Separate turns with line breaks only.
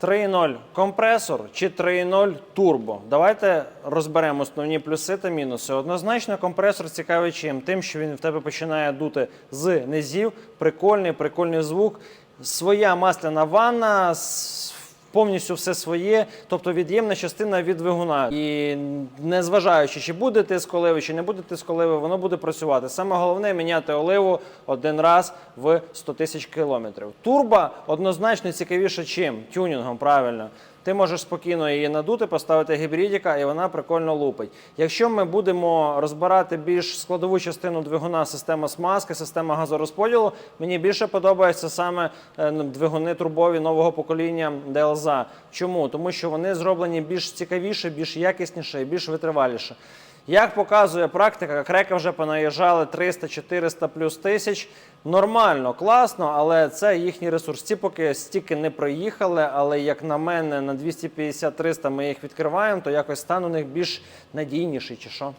3.0 компресор чи 3.0 турбо. Давайте розберемо основні плюси та мінуси. Однозначно, компресор цікавий чим? Тим, що він в тебе починає дути з низів. Прикольний, прикольний звук. Своя масляна ванна. Повністю все своє, тобто від'ємна частина від двигуна. І незважаючи, чи буде тиск оливи, чи не буде тиск оливи, воно буде працювати. Саме головне міняти оливу один раз в 100 тисяч кілометрів. Турбо однозначно цікавіше чим? Тюнінгом, правильно. Ти можеш спокійно її надути, поставити гібридіка, і вона прикольно лупить. Якщо ми будемо розбирати більш складову частину двигуна, система смазки, система газорозподілу, мені більше подобаються саме е, ну, двигуни турбові нового покоління DLZ. Чому? Тому що вони зроблені більш цікавіше, більш якісніше і більш витриваліше. Як показує практика, крека вже понаїжджали 300-400 плюс тисяч. Нормально, класно, але це їхні ресурс. Ці поки стільки не проїхали, але як на мене, на 250-300 ми їх відкриваємо, то якось стан у них більш надійніший чи що.